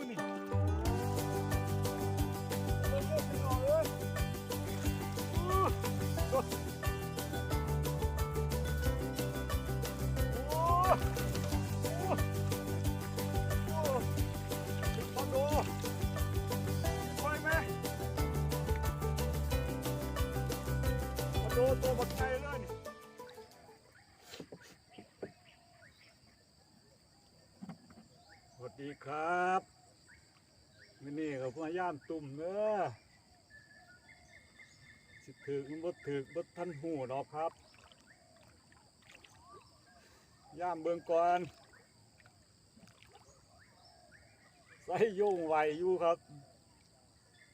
มื้อนี่เบิ่งเด้อพี่น้องเอ้ยอู้โอ้โอ้โอ้โอ้เป็นคอนโดไปไหมคอนโดตัวบักไก่เลยนี่สวัสดีครับ มินี่กับพ่อย่ามตุ่มเน้อสิถึกมันบ่ถึกบ่ทันหูดอกครับ ย่ามเบิ่งก่อนใส่โยงไหวอยู่ครับ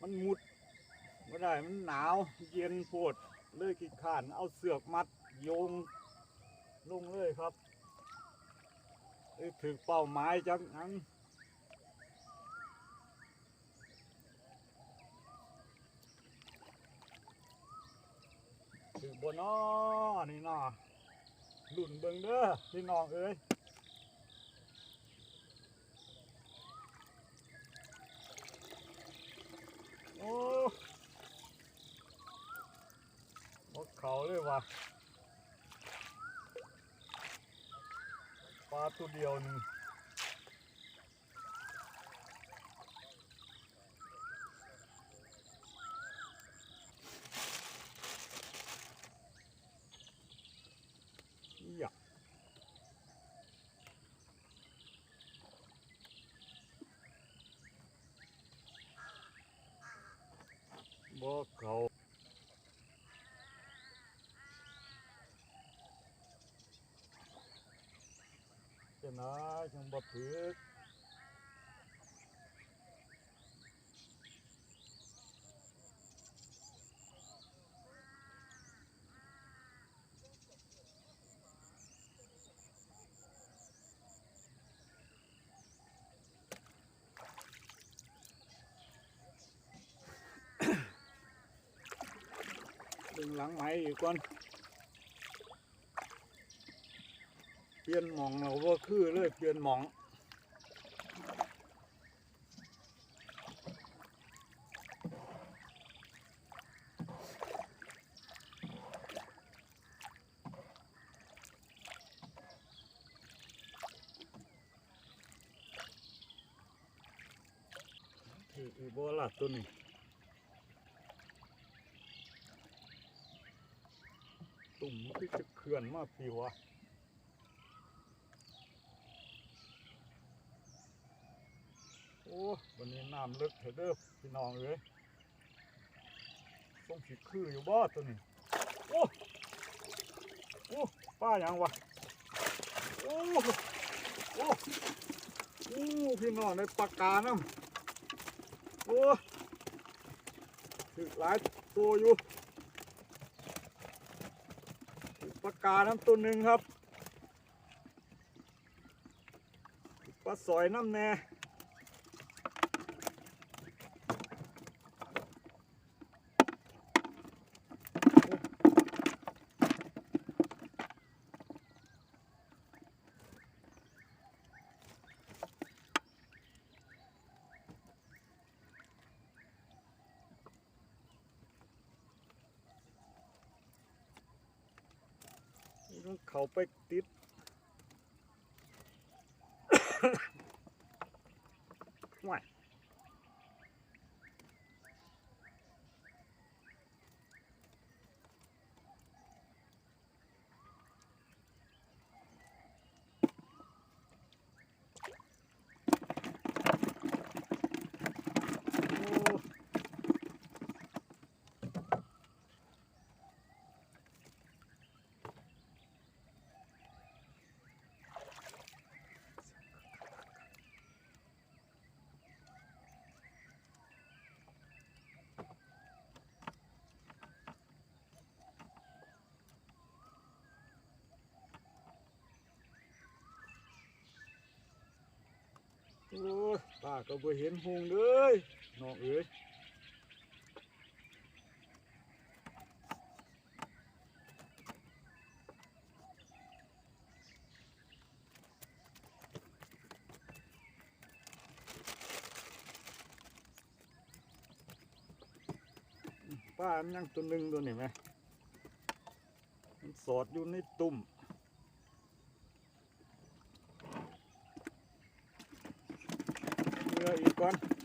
มันมุดไม่ได้มันหนาวเย็นปวดเลยขี้ข้าน เอาเสือกมัดโยงลงเลยครับถึกเป้าหมายจังอัง ถึกบนน้อนี่น้อหลุนเบิงเด้อพี่น้องเอ้ยโอ้หมดเขาเลยว่ะปลาตัวเดียวนึง บ่เขาจะนะจังบ่ถึก งหลังไหมอีกก่อนเปลี่ยนหมองเราว่าคือเลยเปลี่ยนหมองอีโบลาตัวนี้ ตุ่มมันคือจะเขื่อนมาปีวะโอ้วันนี้น้ำลึกเถอะเด้อพี่น้องเอ้ยต้องผิดคืออยู่บ่ตัวนี้โอ้โอ้ป้ายังวะโอ้โอ้โอ้พี่น้องในปากกาน้ำโอ้ถึกหลายตัวอยู่ ถึกปากกาน้ำตัวหนึ่งครับปลาสอยน้ำแน่ เขาไปติด ก็บ่เห็นหงเลยน้องเอ๋ยป้ามันยังตัวหนึ่งตัวนี่ไหมมันสอดอยู่ในตุ่ม กก่อน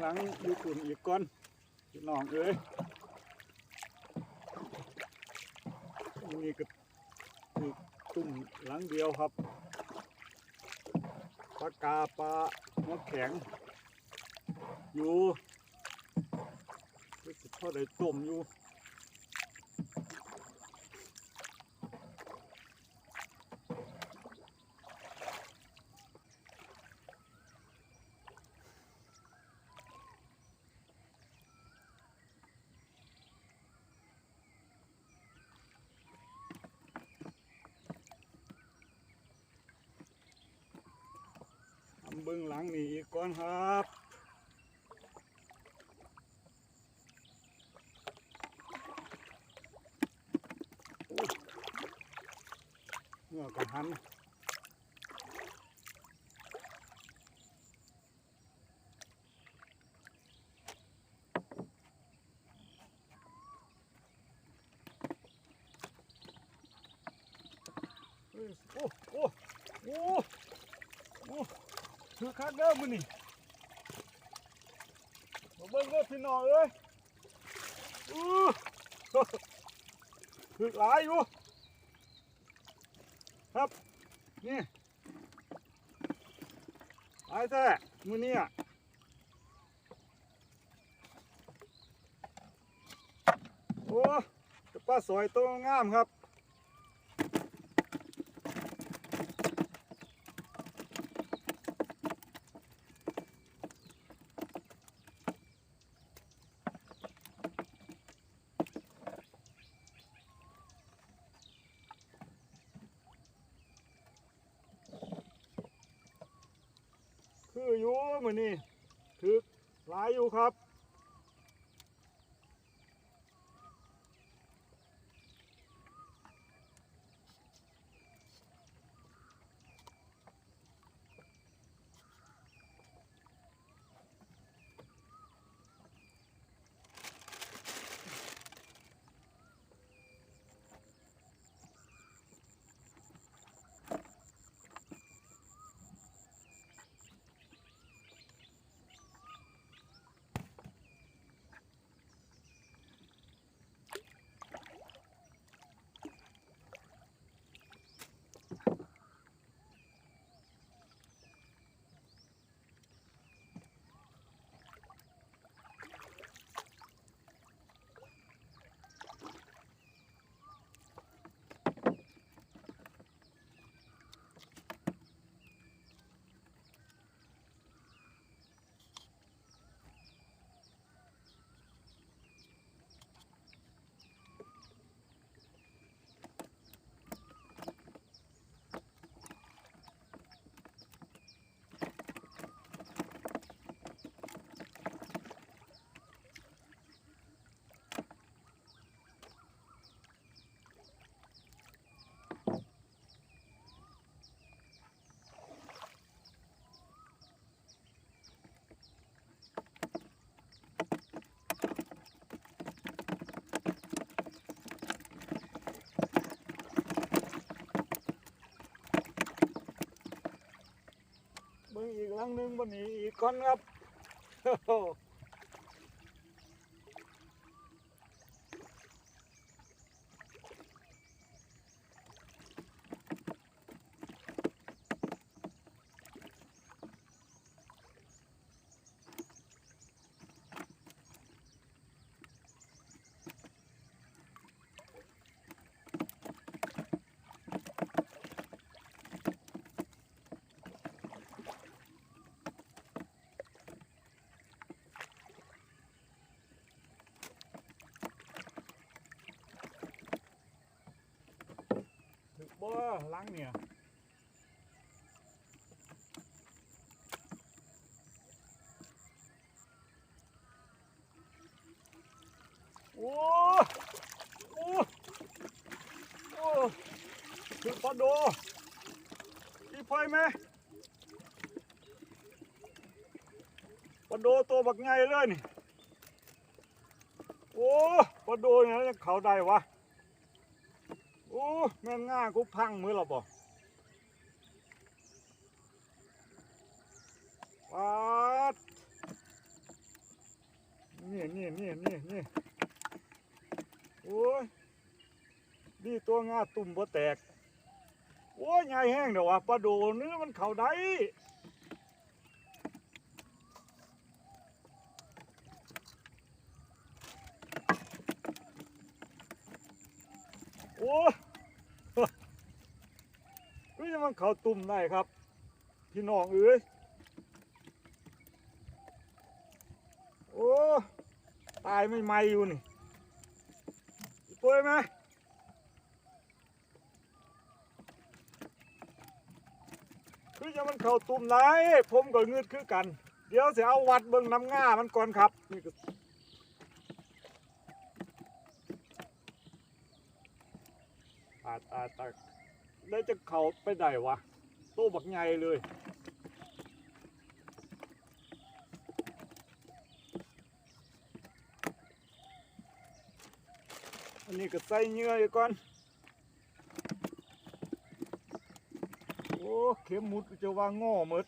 หลังอยู่ตุ่มอีกก้อนพี่น้องเอ้ยนี่ก็คือตุ่มหลังเดียวครับปลากาปลาหัวแข็ง อยู่รู้สึกเท่าได้ต้มอยู่ทำเบื้องหลังนี่ อีกก่อนครับเมื่อกระหันเฮ้ยโอ้โอ้โอ้โอ้ คือคักเด้อมื้อนี่มาเบิ่งเด้อพี่น้องเอ้ยอู้คือหลายอยู่ครับนี่ไอ้แท้มือนี้อะโอ้ป้าสวยตัวงามครับ คืออยู่ มือนี่ถือหลายอยู่ครับ หนึ่งบนนี้อีกคนครับ บ่หลังเนี่ยโอ้โอ้โอ้ถึงปลาโดอีพอยไหมปลาโดตัวบักไงเลยนี่โอ้ปลาโดเนี่ยเขาได้วะ แม่งง่ากูพังมือเราบ่วัดนี่นี่นี่นี่นี่โอ้ยดีตัวง่าตุ่มบ่แตก โอ้ยใหญ่แห้งเดี๋ยววะปลาโดเนื้อมันเข่าได้โอ้ย นี่มันเข่าตุ่มได้ครับ พี่น้องเอ้ยโอ้ตายไม่ไม่อยู่นี่ป่วยไหมคือจะมันเข่าตุ่มไหนผมก็งืดคือกัน เดี๋ยวจะเอาวัดเบิ่งน้ำง่ามันก่อนครับนี่ก็ตายตาตา ได้จะเข่าไปไหนวะโตบักใหญ่เลยอันนี้ก็ใส่เงื่อนก่อน โอ้ เข็มมุดจะว่าง่อหมด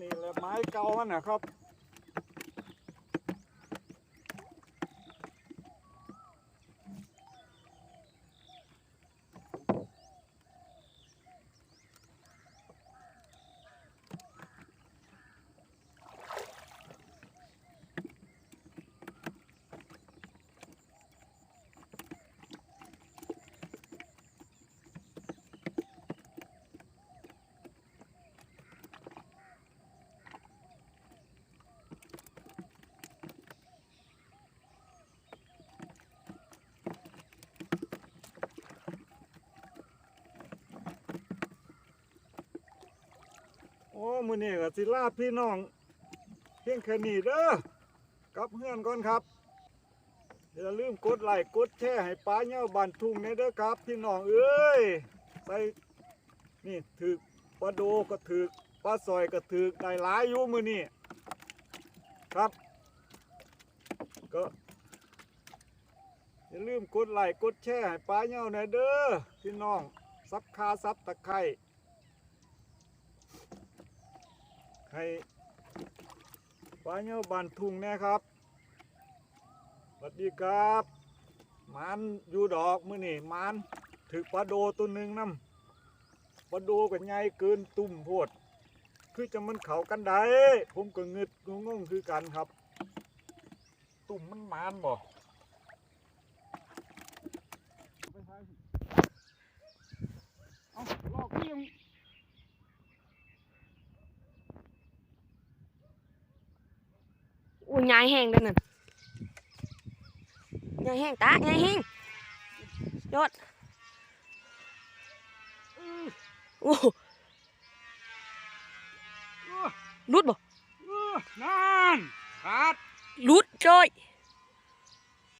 นี่แหละไม้เก่าน่ะครับ โอ้มือนี่ก็สิลาพี่น้อง เพียงแค่นี้เด้อกลับเพื่อนก่อนครับ อย่าลืมกดไลค์กดแชร์ให้ป้าเน่าบันทุ่งเนี่ยเด้อครับ พี่น้องเอ้ยใส่นี่ถือปลาโดก็ถือปลาซอยก็ถือได้หลายอยู่มือนี่ครับ ก็อย่าลืมกดไลค์กดแชร์ให้ป้าเน่าเนี่ยเด้อพี่น้องซับคาซับตะไคร้ ให้ปลาเนื้อบันทุ่งแนะครับสวัสดีครับมันอยู่ดอกมือนี่มันถือปลาโดตัวหนึ่งน้ำปลาโดกับใหญ่เกินตุ่มโพด คือจะมันเขากันได้ ผมก็งึดงงคือกันครับ ตุ่มมันมานบ่ไปทางเอาลอกเพียง อุ้ยยายแห้งเด้อนั่นยายแห้งตายายแห้งยอดโอ้โหรุดบ่นั่นขาดรุดจ้อย